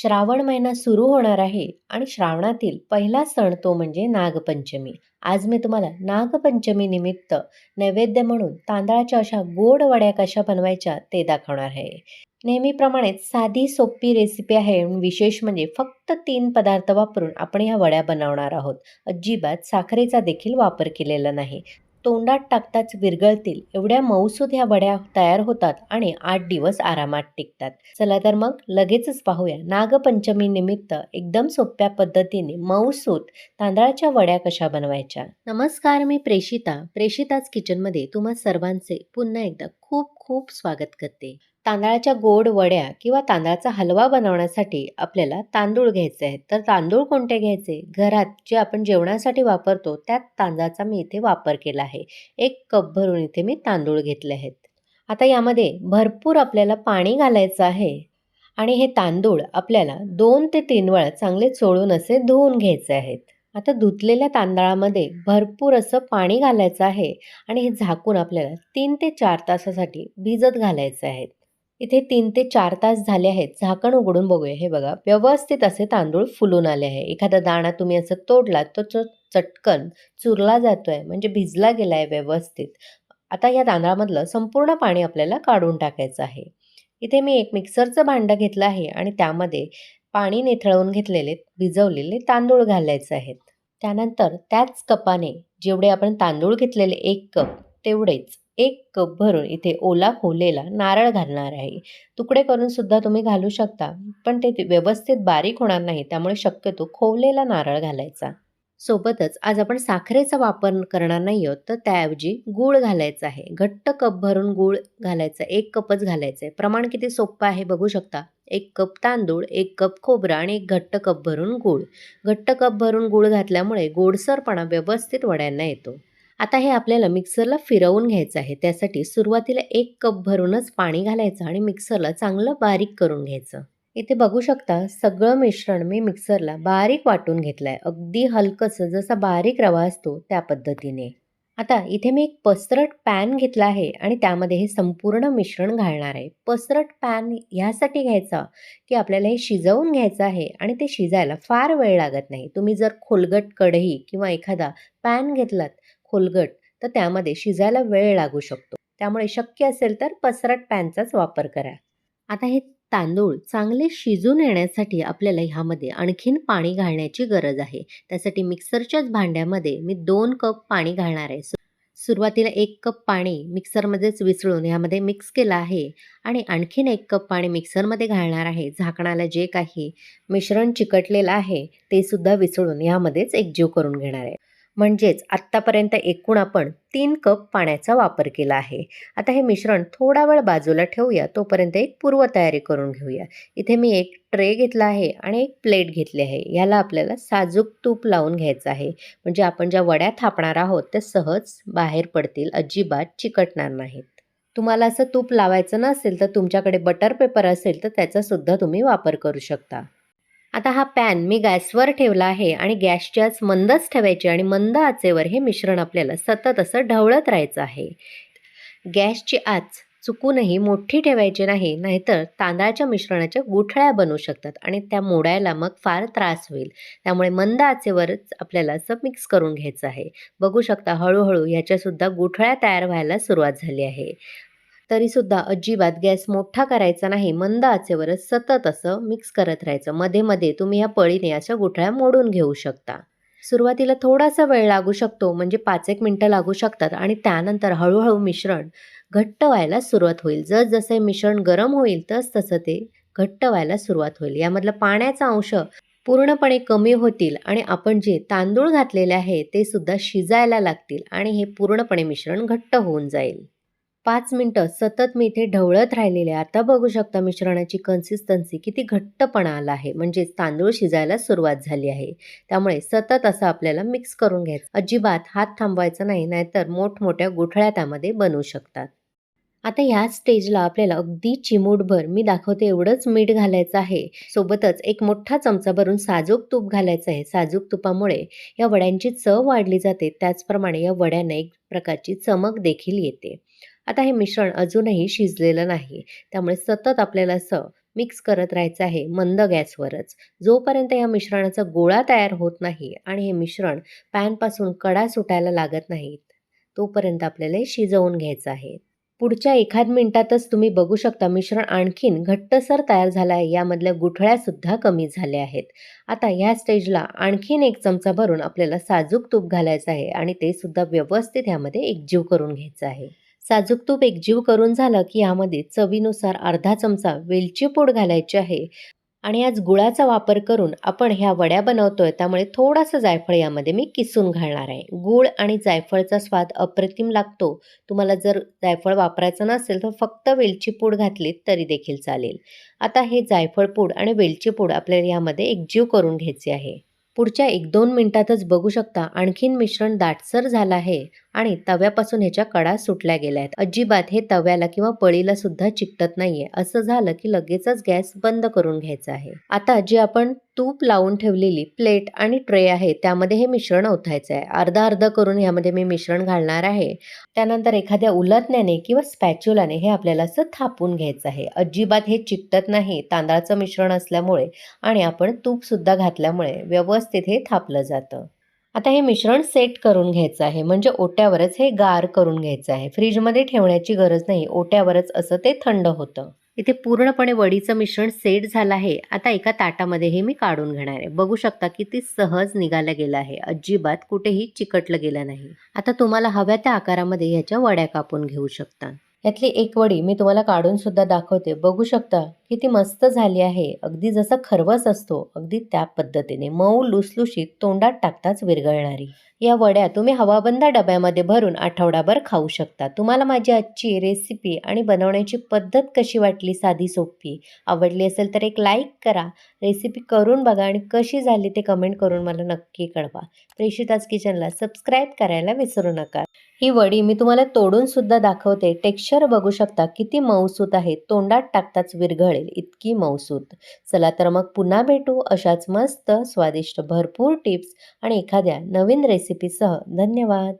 श्रावण महिना सुरू होणार आहे आणि श्रावणातील पहिला सण तो म्हणजे नागपंचमी. आज मी तुम्हाला नागपंचमी निमित्त नैवेद्य म्हणून तांदळाच्या अशा गोड वड्या कशा बनवायच्या ते दाखवणार आहे. नेहमीप्रमाणेच साधी सोपी रेसिपी आहे विशेष म्हणजे फक्त तीन पदार्थ वापरून आपण ह्या वड्या बनवणार आहोत. अजिबात साखरेचा देखील वापर केलेला नाही. तोंडात टाकताच विरघळतील एवढ्या मऊसूद ह्या वड्या तयार होतात आणि आठ दिवस आरामात टिकतात. चला तर मग लगेचच पाहूया. नागपंचमी निमित्त एकदम सोप्या पद्धतीने मऊसूद तांदळाच्या वड्या कशा बनवायच्या? नमस्कार मी प्रेषिता प्रेषिताच किचनमध्ये तुम्हा सर्वांचे पुन्हा एकदा खूप खूप स्वागत करते. तांदळाच्या गोड वड्या किंवा तांदळाचा हलवा बनवण्यासाठी आपल्याला तांदूळ घ्यायचे आहेत. तर तांदूळ कोणते घ्यायचे? घरात जे आपण जेवणासाठी वापरतो त्यात तांदळाचा मी इथे वापर केला आहे. एक कप भरून इथे मी तांदूळ घेतले आहेत. आता यामध्ये भरपूर आपल्याला पाणी घालायचं आहे आणि हे तांदूळ आपल्याला दोन ते तीन वेळा चांगले चोळून असे धुवून घ्यायचे आहेत. आता धुतलेल्या तांदळामध्ये भरपूर असं पाणी घालायचं आहे आणि हे झाकून आपल्याला तीन ते चार तासासाठी भिजत घालायचे आहेत. इथे तीन ते चार तास झाले आहेत. झाकण उघडून बघूया. हे बघा व्यवस्थित असे तांदूळ फुलून आले आहे. एखादा दाणा तुम्ही असं तोडला तो चटकन चुरला जातोय म्हणजे भिजला गेला आहे व्यवस्थित. आता या तांदळामधलं संपूर्ण पाणी आपल्याला काढून टाकायचं आहे. इथे मी एक मिक्सरचं भांडं घेतलं आहे आणि त्यामध्ये पाणी निथळवून घेतलेले भिजवलेले तांदूळ घालायचे आहेत. त्यानंतर त्याच कपाने जेवढे आपण तांदूळ घेतलेले एक कप तेवढेच एक कप भरून इथे ओला खोलेला नारळ घालणार आहे. तुकडे करून सुद्धा तुम्ही घालू शकता पण ते व्यवस्थित बारीक होणार नाही त्यामुळे शक्यतो खोवलेला नारळ घालायचा. सोबतच आज आपण साखरेचा वापर करणार नाही आहोत तर त्याऐवजी गूळ घालायचा आहे. घट्ट कप भरून गूळ घालायचा एक कपच घालायचं आहे. प्रमाण किती सोपं आहे बघू शकता? एक कप तांदूळ एक कप खोबरं आणि एक घट्ट कप भरून गूळ. घट्ट कप भरून गूळ घातल्यामुळे गोडसरपणा व्यवस्थित वड्यांना येतो. आता हे आपल्याला मिक्सरला फिरवून घ्यायचं आहे. त्यासाठी सुरुवातीला एक कप भरूनच पाणी घालायचं आणि मिक्सरला चांगलं बारीक करून घ्यायचं. इथे बघू शकता सगळं मिश्रण मी मिक्सरला बारीक वाटून घेतलं आहे अगदी हलकंसं जसा बारीक रवा असतो त्या पद्धतीने. आता इथे मी एक पसरट पॅन घेतला आहे आणि त्यामध्ये हे संपूर्ण मिश्रण घालणार आहे. पसरट पॅन ह्यासाठी घ्यायचा की आपल्याला हे शिजवून घ्यायचं आहे आणि ते शिजायला फार वेळ लागत नाही. तुम्ही जर खोलगट कढई किंवा एखादा पॅन घेतलात खोलगट तर त्यामध्ये शिजायला वेळ लागू शकतो. त्यामुळे शक्य असेल तर पसरट पॅनचाच वापर करा. आता हे तांदूळ चांगले शिजून येण्यासाठी आपल्याला ह्यामध्ये आणखीन पाणी घालण्याची गरज आहे. त्यासाठी मिक्सरच्याच भांड्यामध्ये मी दोन कप पाणी घालणार आहे. सुरुवातीला एक कप पाणी मिक्सरमध्येच विसळून ह्यामध्ये मिक्स केलं आहे आणि आणखीन एक कप पाणी मिक्सरमध्ये घालणार आहे. झाकणाला जे काही मिश्रण चिकटलेलं आहे ते सुद्धा विसळून ह्यामध्येच एकजीव करून घेणार आहे. म्हणजेच आत्तापर्यंत एकूण आपण तीन कप पाण्याचा वापर केला आहे. आता हे मिश्रण थोडा वेळ बाजूला ठेवूया तोपर्यंत एक पूर्वतयारी करून घेऊया. इथे मी एक ट्रे घेतला आहे आणि एक प्लेट घेतली आहे. ह्याला आपल्याला साजूक तूप लावून घ्यायचं आहे. म्हणजे आपण ज्या वड्या थापणार आहोत त्या सहज बाहेर पडतील अजिबात चिकटणार नाहीत. तुम्हाला असं तूप लावायचं नसेल तर तुमच्याकडे बटर पेपर असेल तर त्याचासुद्धा तुम्ही वापर करू शकता. आता हा पॅन मी गॅसवर ठेवला आहे आणि गॅसची आच मंदच ठेवायची आणि मंद आचेवर हे मिश्रण आपल्याला सतत असं ढवळत राहायचं आहे. गॅसची आच चुकूनही मोठी ठेवायची नाही नाहीतर तांदळाच्या मिश्रणाच्या गुठळ्या बनू शकतात आणि त्या मोडायला मग फार त्रास होईल. त्यामुळे मंद आचेवरच आपल्याला असं मिक्स करून घ्यायचं आहे. बघू शकता हळूहळू ह्याच्यासुद्धा गुठळ्या तयार व्हायला सुरुवात झाली आहे. तरीसुद्धा अजिबात गॅस मोठा करायचा नाही. मंद आचेवरच सतत असं मिक्स करत राहायचं. मध्ये मध्ये तुम्ही ह्या पळीने अशा गुठळ्या मोडून घेऊ शकता. सुरुवातीला थोडासा वेळ लागू शकतो म्हणजे पाच एक मिनटं लागू शकतात आणि त्यानंतर हळूहळू मिश्रण घट्ट व्हायला सुरुवात होईल. जसजसे मिश्रण गरम होईल तस तसं ते घट्ट व्हायला सुरुवात होईल. यामधलं पाण्याचा अंश पूर्णपणे कमी होतील आणि आपण जे तांदूळ घातलेले आहे ते सुद्धा शिजायला लागतील आणि हे पूर्णपणे मिश्रण घट्ट होऊन जाईल. पाच मिनटं सतत मी इथे ढवळत राहिलेले आता बघू शकता मिश्रणाची कन्सिस्टन्सी किती घट्टपणा आला आहे. म्हणजेच तांदूळ शिजायला सुरुवात झाली आहे. त्यामुळे सतत असं आपल्याला मिक्स करून घ्यायचं. अजिबात हात थांबवायचा नाही नाहीतर मोठमोठ्या गुठळ्या त्यामध्ये बनवू शकतात. आता ह्या स्टेजला आपल्याला अगदी चिमूटभर मी दाखवते एवढंच मीठ घालायचं आहे. सोबतच एक मोठा चमचा भरून साजूक तूप घालायचं आहे. साजूक तुपामुळे या वड्यांची चव वाढली जाते. त्याचप्रमाणे या वड्यांना एक प्रकारची चमक देखील येते. आता हे मिश्रण अजूनही शिजलेलं नाही. त्यामुळे सतत आपल्याला असं मिक्स करत राहायचं आहे मंद गॅसवरच. जोपर्यंत या मिश्रणाचा गोळा तयार होत नाही आणि हे मिश्रण पॅनपासून कडा सुटायला लागत नाहीत तोपर्यंत आपल्याला हे शिजवून घ्यायचं आहे. पुढच्या एखाद मिनिटातच तुम्ही बघू शकता मिश्रण आणखीन घट्टसर तयार झालं आहे यामधल्या गुठळ्यासुद्धा कमी झाल्या आहेत. आता ह्या स्टेजला आणखीन एक चमचा भरून आपल्याला साजूक तूप घालायचं आहे आणि ते सुद्धा व्यवस्थित ह्यामध्ये एकजीव करून घ्यायचं आहे. साजूक तूप एकजीव करून झालं की यामध्ये चवीनुसार अर्धा चमचा वेलची पूड घालायची आहे. आणि आज गुळाचा वापर करून आपण ह्या वड्या बनवतोय त्यामुळे थोडासा जायफळ यामध्ये मी किसून घालणार आहे. गूळ आणि जायफळचा स्वाद अप्रतिम लागतो. तुम्हाला जर जायफळ वापरायचं नसेल तर फक्त वेलची पूड घातलीत तरी देखील चालेल. आता हे जायफळ पूड आणि वेलची पूड आपल्याला यामध्ये एकजीव करून घ्यायचे आहे. पुढच्या एक दोन मिनिटातच बघू शकता आणखीन मिश्रण दाटसर झालं आहे. आणि तव्यापासून ह्याच्या कडा सुटल्या गेल्या आहेत. अजिबात हे तव्याला किंवा पळीला सुद्धा चिकटत नाहीये. असं झालं की लगेचच गॅस बंद करून घ्यायचा आहे. आता जी आपण तूप लावून ठेवलेली प्लेट आणि ट्रे आहे त्यामध्ये हे मिश्रण ओतायचं आहे. अर्धा अर्धा करून ह्यामध्ये मी मिश्रण घालणार आहे. त्यानंतर एखाद्या उलटण्याने किंवा स्पॅच्युलाने हे आपल्याला असं थापून घ्यायचं आहे. अजिबात हे चिकटत नाही तांदळाचं मिश्रण असल्यामुळे आणि आपण तूपसुद्धा घातल्यामुळे व्यवस्थित हे थापलं जातं. आता हे मिश्रण सेट करून घ्यायचं आहे. म्हणजे ओट्यावरच हे गार करून घ्यायचं आहे. फ्रीजमध्ये ठेवण्याची गरज नाही. ओट्यावरच असं ते थंड होतं. इथे पूर्णपणे वडीचं मिश्रण सेट झालं आहे. आता एका ताटामध्ये हे मी काढून घेणार आहे. बघू शकता की ते सहज निघालं गेलं आहे. अजिबात कुठेही चिकटलं गेलं नाही. आता तुम्हाला हव्या त्या आकारामध्ये ह्याच्या वड्या कापून घेऊ शकता. यातली एक वडी मी तुम्हाला काढून सुद्धा दाखवते. बघू शकता किती मस्त झाली आहे. अगदी जसा खरवस असतो अगदी त्या पद्धतीने मऊ लुसलुशीत तोंडात टाकताच विरघळणारी. या वड्या तुम्ही हवाबंद डब्यामध्ये भरून आठवडाभर खाऊ शकता. तुम्हाला माझी आजची रेसिपी आणि बनवण्याची पद्धत कशी वाटली साधी सोपी? आवडली असेल तर एक लाईक करा. रेसिपी करून बघा आणि कशी झाली ते कमेंट करून मला नक्की कळवा. प्रेषिताज किचनला सबस्क्राईब करायला विसरू नका. ही वडी मी तुम्हाला तोडून सुद्धा दाखवते. टेक्स्चर बघू शकता किती मऊसूत आहे. तोंडात टाकताच विरघळेल इतकी मऊसूत. चला तर मग पुन्हा भेटू अशाच मस्त स्वादिष्ट भरपूर टिप्स आणि एखाद्या नवीन रेसिपीसह धन्यवाद.